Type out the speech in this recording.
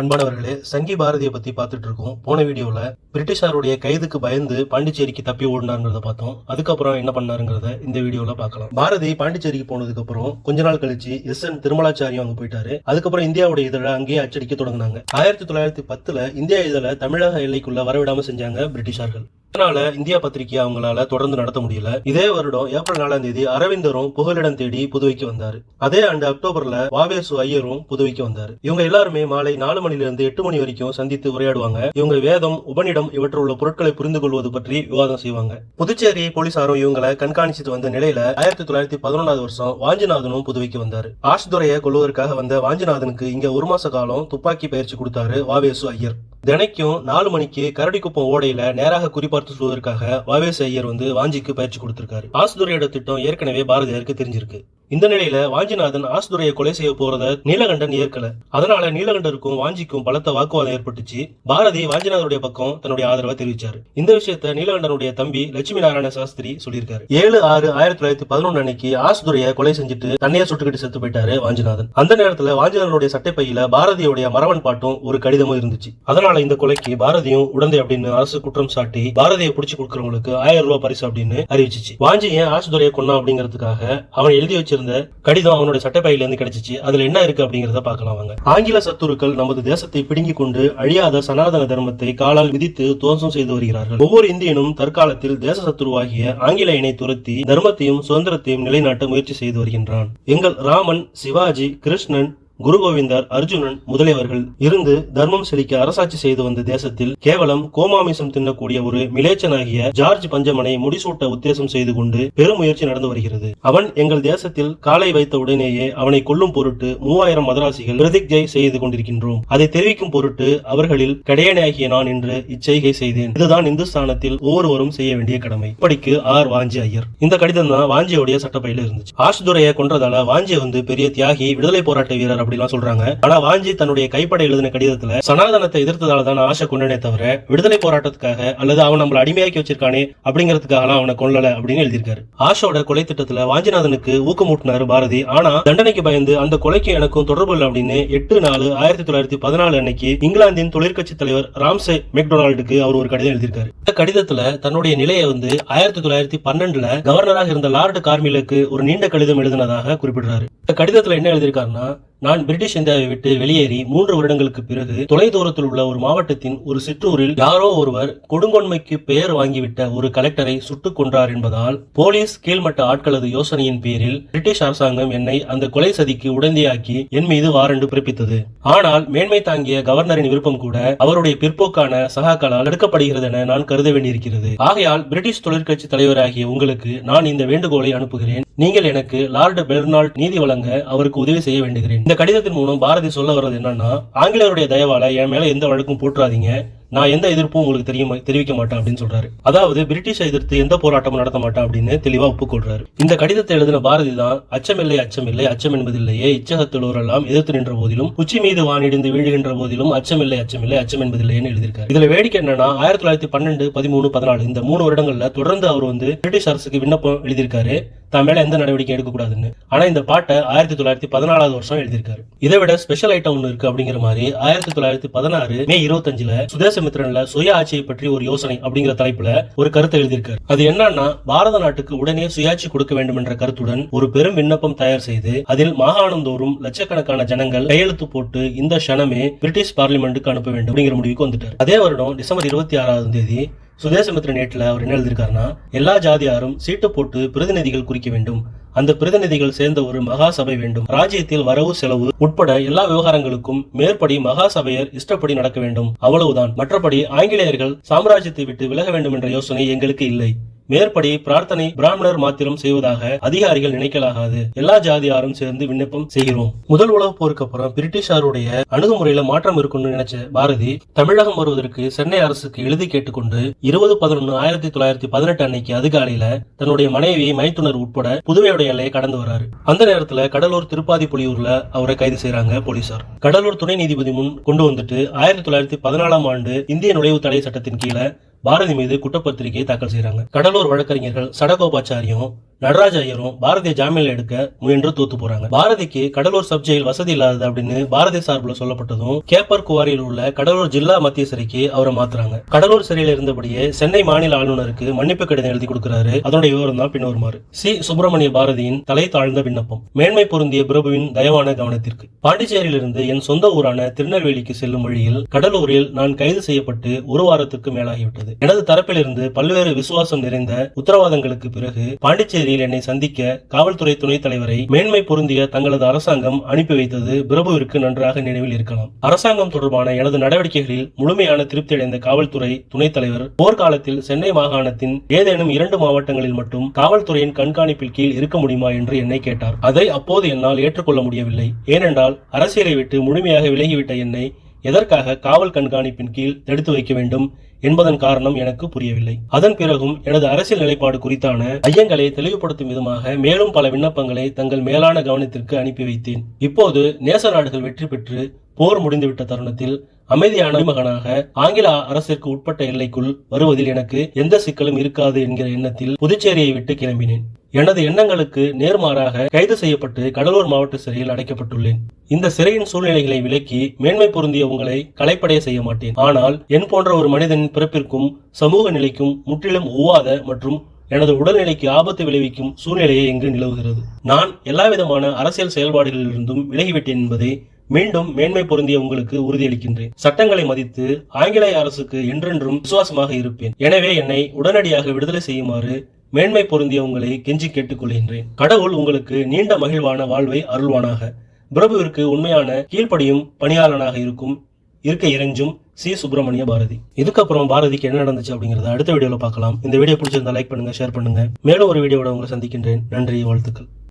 அன்பானவர்களே சங்கி பாரதியை பத்தி பார்த்துட்டு இருக்கோம் போன வீடியோல பிரிட்டிஷாருடைய கைதுக்கு பயந்து பாண்டிச்சேரிக்கு தப்பி ஓடினாருங்கிறத பார்த்தோம். அதுக்கப்புறம் என்ன பண்ணாருங்கிறத இந்த வீடியோல பார்க்கலாம். பாரதி பாண்டிச்சேரிக்கு போனதுக்கு அப்புறம் கொஞ்ச நாள் கழிச்சு எஸ் என் திருமலாச்சாரியம் அங்க போயிட்டாரு. அதுக்கப்புறம் இந்தியாவுடைய இதழை அங்கேயே அச்சடிக்க தொடங்கினாங்க. ஆயிரத்தி தொள்ளாயிரத்தி பத்துல இந்தியா இதழை தமிழக எல்லைக்குள்ள வரவிடாம செஞ்சாங்க பிரிட்டிஷார்கள். இதனால இந்தியா பத்திரிகை அவங்களால தொடர்ந்து நடத்த முடியல? இதே வருடம் ஏப்ரல் நாலாம் தேதி அரவிந்தரும் புகலிடம் தேடி புதுவைக்கு வந்தாரு. அதே ஆண்டு அக்டோபர்ல வாவேசு ஐயரும் புதுவைக்கு வந்தாரு. இவங்க எல்லாருமே மாலை நாலு மணில இருந்து எட்டு மணி வரைக்கும் சந்தித்து உரையாடுவாங்க. இவங்க வேதம் உபனிடம் இவற்றில் உள்ள பொருட்களை புரிந்து கொள்வது பற்றி விவாதம் செய்வாங்க. புதுச்சேரி போலீசாரும் இவங்களை கண்காணிச்சிட்டு வந்த நிலையில ஆயிரத்தி தொள்ளாயிரத்தி பதினொன்றாவது வருஷம் வாஞ்சிநாதனும் புதுவைக்கு வந்தாரு. ஆஷ்துரையை கொள்வதற்காக வந்த வாஞ்சிநாதனுக்கு இங்க ஒரு மாச காலம் துப்பாக்கி பயிற்சி கொடுத்தாரு வாவேசு ஐயர். தினைக்கும் நாலு மணிக்கு கரடிக்குப்பம் ஓடையில நேராக குறிபார்த்து சொல்வதற்காக வாவேசு ஐயர் வந்து வாஞ்சிக்கு பயிற்சி கொடுத்திருக்காரு. ஆசுதுரையோட திட்டம் ஏற்கனவே பாரதியாருக்கு தெரிஞ்சிருக்கு. இந்த நிலையில வாஞ்சிநாதன் ஆசுதுரையை கொலை செய்ய போறத நீலகண்டன் ஏற்கல. அதனால நீலகண்டருக்கும் வாஞ்சிக்கும் பலத்த வாக்குவாதம் ஏற்பட்டுச்சு. பாரதி வாஞ்சிநாதனுடைய பக்கம் தன்னுடைய ஆதரவை தெரிவிச்சாரு. இந்த விஷயத்த நீலகண்டனுடைய தம்பி லட்சுமி நாராயண சாஸ்திரி சொல்லியிருக்காரு. ஏழு ஆறு ஆயிரத்தி தொள்ளாயிரத்தி பதினொன்று அன்னைக்கு ஆசுதுரையை கொலை செஞ்சுட்டு தண்ணியை சுட்டுக்கிட்டு செத்து போயிட்டாரு வாஞ்சிநாதன். அந்த நேரத்துல வாஞ்சிநாதனுடைய சட்டைப்பையில பாரதியுடைய மரவன் பாட்டும் ஒரு கடிதமும் இருந்துச்சு. அதனால இந்த கொலைக்கு பாரதியும் உடந்தை அப்படின்னு அரசு குற்றம் சாட்டி பாரதியை புடிச்சு கொடுக்கறவங்களுக்கு ஆயிரம் ரூபாய் பரிசு அப்படின்னு அறிவிச்சிச்சு. வாஞ்சி ஏன் ஆசுதுரையை கொன்னா அப்படிங்கிறதுக்காக அவன் எழுதி வச்சிருந்த கடிதம் அவனுடைய சட்டைப்பையில இருந்து கிடைச்சிச்சு. அதுல என்ன இருக்கு அப்படிங்கறத பார்க்கலாம் வாங்க. ஆங்கில சத்துருக்கள் நமது தேசத்தை பிடுங்கிக் கொண்டு அழியாத சனாதன தர்மத்தை காலால் விதித்து துவம்சம் செய்து வருகிறார்கள். ஒவ்வொரு இந்தியனும் தற்காலத்தில் தேச சத்துருவாகிய ஆங்கிலேயனை துரத்தி தர்மத்தையும் சுதந்திரத்தையும் நிலைநாட்ட முயற்சி செய்து வருகின்றான். எங்கள் ராமன் சிவாஜி கிருஷ்ணன் குரு கோவிந்தர் அர்ஜுனன் முதலியவர்கள் இருந்து தர்மம் செழிக்க அரசாட்சி செய்து வந்த தேசத்தில் கேவலம் கோமாமிசம் தின்னக்கூடிய ஒரு மிலேச்சனாகிய ஜார்ஜ் பஞ்சமனை முடிசூட்ட உத்தேசம் செய்து கொண்டு பெரும் முயற்சி நடந்து வருகிறது. அவன் எங்கள் தேசத்தில் காலை வைத்த உடனேயே அவனை கொல்லும் பொருட்டு மூவாயிரம் மதராசிகள் பிரதிஜை செய்து கொண்டிருக்கின்றோம். அதை தெரிவிக்கும் பொருட்டு அவர்களில் கடையனாகிய நான் என்று இச்செய்கை செய்தேன். இதுதான் இந்துஸ்தானத்தில் ஒவ்வொருவரும் செய்ய வேண்டிய கடமை. இப்படிக்கு ஆர் வாஞ்சி ஐயர். இந்த கடிதம் தான் வாஞ்சியோடைய சட்டப்பையில இருந்துச்சு. ஆஷ்துரையை கொன்றதால வாஞ்சி வந்து பெரிய தியாகி விடுதலை போராட்ட வீரர் அப்படிலாம் சொல்றாங்க. ஆனா வாஞ்சி தன்னுடைய கைப்பட எழுதின கடிதத்துல சனாதனத்தை எதிர்த்ததால தான் ஆசை கொண்டனே தவிர விடுதலை போராட்டத்துக்காக அல்லது அவன் நம்மள அடிமையாக்கி வச்சிருக்கானே அப்படிங்கிறதுக்காக அவனை கொல்லல அப்படின்னு எழுதியிருக்காரு. ஆஷோட கொலை திட்டத்துல வாஞ்சிநாதனுக்கு ஊக்கமூட்டினாரு பாரதி. ஆனா தண்டனைக்கு பயந்து அந்த கொலைக்கு எனக்கும் தொடர்பு இல்லை அப்படின்னு எட்டு நாலு ஆயிரத்தி தொள்ளாயிரத்தி பதினாலு அன்னைக்கு இங்கிலாந்தின் தொழிற்கட்சி தலைவர் ராம்சே மெக்டொனால்டுக்கு அவர் ஒரு கடிதம் எழுதியிருக்காரு. இந்த கடிதத்துல தன்னுடைய நிலையை வந்து ஆயிரத்தி தொள்ளாயிரத்தி பன்னெண்டுல கவர்னராக இருந்த லார்டு கார்மிலுக்கு ஒரு நீண்ட கடிதம் எழுதினதாக குறிப்பிடுறாரு. இந்த கடிதத்துல என்ன எழுதியிருக்காருன்னா நான் பிரிட்டிஷ் இந்தியாவை விட்டு வெளியேறி மூன்று வருடங்களுக்கு பிறகு தொலைதூரத்தில் உள்ள ஒரு மாவட்டத்தின் ஒரு சிற்றூரில் யாரோ ஒருவர் கொடுங்கொன்மைக்கு பெயர் வாங்கிவிட்ட ஒரு கலெக்டரை சுட்டுக் கொன்றார் என்பதால் போலீஸ் கீழ்மட்ட ஆட்களது யோசனையின் பேரில் பிரிட்டிஷ் அரசாங்கம் என்னை அந்த கொலை சதிக்கு உடந்தையாக்கி என் மீது வாரண்டு பிறப்பித்தது. ஆனால் மேன்மை தாங்கிய கவர்னரின் விருப்பம் கூட அவருடைய பிற்போக்கான சகாக்களால் எடுக்கப்படுகிறது என நான் கருத வேண்டியிருக்கிறது. ஆகையால் பிரிட்டிஷ் தொழிற்கட்சி தலைவராகிய உங்களுக்கு நான் இந்த வேண்டுகோளை அனுப்புகிறேன். நீங்கள் எனக்கு லார்டு பெர்னால்ட் நீதி வழங்க அவருக்கு உதவி செய்ய வேண்டுகிறேன். இந்த கடிதத்தின் மூலம் பாரதி சொல்ல வர்றது என்னன்னா ஆங்கிலேயருடைய தயவால என் மேல எந்த வழக்கும் போட்டுறாதீங்க நான் எந்த எதிர்ப்பும் உங்களுக்கு தெரியும் தெரிவிக்க மாட்டேன் அப்படின்னு சொல்றாரு. அதாவது பிரிட்டிஷை எதிர்த்து எந்த போராட்டமும் நடத்த மாட்டேன் அப்படின்னு தெளிவா ஒப்புக்கொள்றாரு. இந்த கடிதத்தை எழுதின பாரதி தான் அச்சமில்லை அச்சமில்லை அச்சம் என்பதில்லையே இச்சகத்துள்ளோரெல்லாம் எதிர்த்து நின்ற போதிலும் உச்சி மீது வானிடிந்து வீழுகின்ற போதிலும் அச்சமில்லை அச்சமில்லை அச்சம் என்பதில்லைன்னு எழுதியிருக்காரு. இதுல வேடிக்கை என்னன்னா ஆயிரத்தி தொள்ளாயிரத்தி பன்னெண்டு பதிமூணு பதினாலு இந்த மூணு வருடங்கள்ல தொடர்ந்து அவர் வந்து பிரிட்டிஷ் அரசுக்கு விண்ணப்பம் எழுதியிருக்காரு. தான் மேல எந்த நடவடிக்கை எடுக்கக்கூடாதுன்னு. ஆனா இந்த பாட்டை ஆயிரத்தி தொள்ளாயிரத்தி பதினாலாவது வருஷம் எழுதியிருக்காரு. இதை விட ஸ்பெஷல் ஐட்டம் ஒன்று இருக்கு அப்படிங்கிற மாதிரி ஆயிரத்தி தொள்ளாயிரத்தி பதினாறு மே இருபத்தஞ்சுல சுதேசமித்ரன்ல சுய ஆட்சியை பற்றி ஒரு யோசனை அப்படிங்கிற தலைப்புல ஒரு கருத்தை எழுதியிருக்காரு. அது என்னன்னா பாரத நாட்டுக்கு உடனே சுயாட்சி கொடுக்க வேண்டும் என்ற கருத்துடன் ஒரு பெரும் விண்ணப்பம் தயார் செய்து அதில் மாகாணந்தோறும் லட்சக்கணக்கான ஜனங்கள் கையெழுத்து போட்டு இந்த க்ஷணமே பிரிட்டிஷ் பார்லிமெண்ட்டுக்கு அனுப்ப வேண்டும் அப்படிங்கிற முடிவுக்கு வந்துட்டார். அதே வருடம் டிசம்பர் இருபத்தி ஆறாவது தேதி சுதேசமித்ர நேட்டில் அவர் என்ன எழுதியிருக்காருன்னா எல்லா ஜாதியாரும் சீட்டு போட்டு பிரதிநிதிகள் குறிக்க வேண்டும். அந்த பிரதிநிதிகள் சேர்ந்த ஒரு மகா சபை வேண்டும். ராஜ்யத்தில் வரவு செலவு உட்பட எல்லா விவகாரங்களுக்கும் மேற்படி மகா சபையர் இஷ்டப்படி நடக்க வேண்டும். அவ்வளவுதான். மற்றபடி ஆங்கிலேயர்கள் சாம்ராஜ்யத்தை விட்டு விலக வேண்டும் என்ற யோசனை எங்களுக்கு இல்லை. மேற்படி பிரார்த்தனை பிராமணர் மாத்திரம் செய்வதாக அதிகாரிகள் நினைக்கலாகாது. எல்லா ஜாதியாரும் சேர்ந்து விண்ணப்பம் செய்கிறோம். முதல் உலக போருக்கு அப்புறம் பிரிட்டிஷாருடைய அணுகுமுறையில மாற்றம் இருக்கும்னு நினைச்ச பாரதி தமிழகம் வருவதற்கு சென்னை அரசுக்கு எழுதி கேட்டுக்கொண்டு இருபது பதினொன்னு ஆயிரத்தி தொள்ளாயிரத்தி பதினெட்டு அன்னைக்கு அதிகாலையில தன்னுடைய மனைவி மைத்துனர் உட்பட புதுவையுடைய எல்லையை கடந்து வராரு. அந்த நேரத்துல கடலூர் திருப்பாதி புலியூர்ல அவரை கைது செய்யறாங்க போலீசார். கடலூர் துணை நீதிபதி முன் கொண்டு வந்துட்டு ஆயிரத்தி தொள்ளாயிரத்தி பதினாலாம் ஆண்டு இந்திய நுழைவு தடை சட்டத்தின் கீழே பாரதி மீது குற்றப்பத்திரிகையை தாக்கல் செய்றாங்க. கடலூர் வழக்கறிஞர்கள் சடகோபாச்சாரியும் நடராஜ ஐயரும் பாரதிய ஜாமீன்ல எடுக்க முயன்று தூத்து போறாங்க. பாரதிக்கு கடலூர் சப் ஜெயில் வசதி இல்லாதது அப்படின்னு பாரதி சார்பில் சொல்லப்பட்டதும் கேப்பர் குவாரியில் உள்ள கடலூர் ஜில்லா மத்திய சிறைக்கு அவரை மாத்துறாங்க. கடலூர் சிறையில் இருந்தபடியே சென்னை மாநில ஆளுநருக்கு மன்னிப்பு கடிதம் எழுதி கொடுக்கிறாரு. அதனுடைய விவரம் தான் பின்வருமாறு சி. சுப்பிரமணிய பாரதியின் தலை தாழ்ந்த விண்ணப்பம். மேன்மை பொருந்திய பிரபுவின் தயவான கவனத்திற்கு. பாண்டிச்சேரியிலிருந்து என் சொந்த ஊரான திருநெல்வேலிக்கு செல்லும் வழியில் கடலூரில் நான் கைது செய்யப்பட்டு ஒரு வாரத்துக்கு மேலாகிவிட்டது. எனது தரப்பிலிருந்து பல்வேறு விசுவாசம் நிறைந்த உத்தரவாதங்களுக்கு பிறகு பாண்டிச்சேரி பாண்டிச்சேரியில் என்னை சந்திக்க காவல்துறை துணைத் தலைவரை மேன்மை பொருந்திய தங்களது அரசாங்கம் அனுப்பி வைத்தது பிரபுவிற்கு நன்றாக நினைவில் இருக்கலாம். அரசாங்கம் தொடர்பான எனது நடவடிக்கைகளில் முழுமையான திருப்தி அடைந்த காவல்துறை துணைத் தலைவர் போர்க்காலத்தில் சென்னை மாகாணத்தின் ஏதேனும் இரண்டு மாவட்டங்களில் மட்டும் காவல்துறையின் கண்காணிப்பில் கீழ் இருக்க முடியுமா என்று என்னை கேட்டார். அதை அப்போது என்னால் ஏற்றுக்கொள்ள முடியவில்லை. ஏனென்றால் அரசியலை விட்டு முழுமையாக விலகிவிட்ட என்னை எதற்காக காவல் கண்காணிப்பின் கீழ் தடுத்து வைக்க வேண்டும் என்பதன் காரணம் எனக்கு புரியவில்லை. அதன் பிறகும் எனது அரசியல் நிலைப்பாடு குறித்தான ஐயங்களை தெளிவுபடுத்தும் விதமாக மேலும் பல விண்ணப்பங்களை தங்கள் மேலான கவனத்திற்கு அனுப்பி வைத்தேன். இப்போது நேச நாடுகள் வெற்றி பெற்று போர் முடிந்துவிட்ட தருணத்தில் அமைதியான மகனாக ஆங்கில அரசிற்கு உட்பட்ட எல்லைக்குள் வருவதில் எனக்கு எந்த சிக்கலும் இருக்காது என்கிற எண்ணத்தில் புதுச்சேரியை விட்டு கிளம்பினேன். எனது எண்ணங்களுக்கு நேர்மாறாக கைது செய்யப்பட்டு கடலூர் மாவட்ட சிறையில் அடைக்கப்பட்டுள்ளேன். இந்த சிறையின் சூழ்நிலைகளை விலக்கி மேன்மை பொருந்திய உங்களை கலைப்படைய செய்ய மாட்டேன். ஆனால் என் போன்ற ஒரு மனிதனின் பிறப்பிற்கும் சமூக நிலைக்கும் முற்றிலும் ஒவ்வாத மற்றும் எனது உடல்நிலைக்கு ஆபத்து விளைவிக்கும் சூழ்நிலையே இங்கு நிலவுகிறது. நான் எல்லாவிதமான அரசியல் செயல்பாடுகளிலிருந்தும் விலகிவிட்டேன் என்பதை மீண்டும் மேன்மை பொருந்திய உங்களுக்கு உறுதியளிக்கின்றேன். சட்டங்களை மதித்து ஆங்கிலேய அரசுக்கு என்றென்றும் விசுவாசமாக இருப்பேன். எனவே என்னை உடனடியாக விடுதலை செய்யுமாறு மேன்மை பொருந்திய உங்களை கெஞ்சி கேட்டுக்கொள்கின்றேன். கடவுள் உங்களுக்கு நீண்ட மகிழ்வான வாழ்வை அருள்வானாக. பிரபுவிற்கு உண்மையான கீழ்ப்படியும் பணியாளனாக இருக்கும் இருக்க இறைஞ்சும் சி. சுப்பிரமணிய பாரதி. இதுக்கப்புறம் பாரதிக்கு என்ன நடந்துச்சு அப்படிங்கறத அடுத்த வீடியோல பார்க்கலாம். இந்த வீடியோ பிடிச்சிருந்தா லைக் பண்ணுங்க ஷேர் பண்ணுங்க. மேலும் ஒரு வீடியோட உங்களை சந்திக்கின்றேன். நன்றி வாழ்த்துக்கள்.